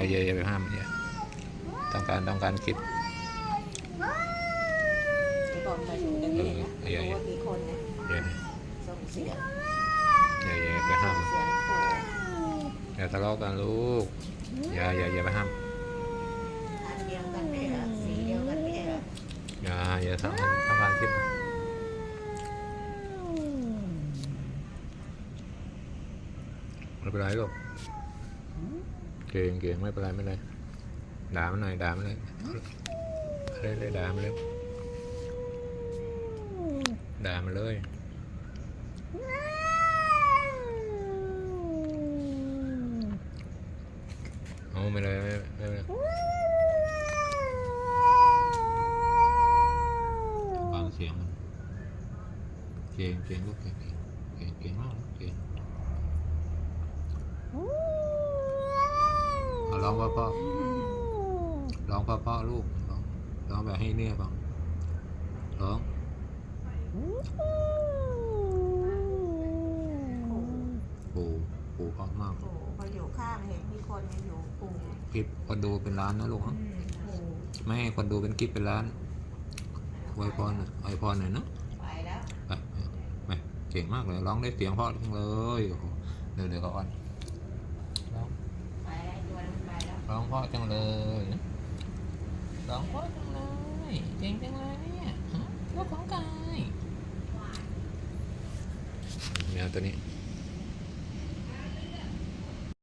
อย่าอย่าอย่าไปห้ามอย่าต้องการต้องการคิดเดี๋ยวก่อนไปดูกันเองนะเอออย่ารู้ว่ากี่คนนะอย่าส่งเสียงอย่าอย่าไปห้ามเสียงโผล่อย่าทะเลาะกันลูกอย่าอย่าอย่าไปห้ามอันเดียวกันไม่เหรอสีเดียวกันไม่เหรออย่าอย่าทำทำการคิดไม่เป็นไรลูกเก่งเก่งไม่เป็นไรไม่เป็นไรด่ามันหน่อย ด่ามันเลยเลยเลยด่ามันเลยด่ามันเลยเร้องพ่อพ่อร้องพ่อพ่อลูกร้องร้องแบบให้เนี่ยฟังร้องปู่ปู่เพราะมากโอ้โหพออยู่ข้างเห็นมีคนมาอยู่ปู่คลิปคนดูเป็นล้านนะลูกอืนะมปู่ไม่ให้คนดูเป็นคลิปเป็นล้านอวยพรหน่อยอวยพรหน่อยนะไปแล้วไปไปเก่งมากเลยร้องได้เสียงเพราะจังเลยโอ้โหเดี๋ยวเดี๋ยวก่อนร้อง ไปแล้วตัวนั้นไปแล้ว ร้อง เพราะจังเลยนะร้องเพราะจังเลยเก่งจังเลยเนี่ยฮะลูกของกายแมวตัวนี้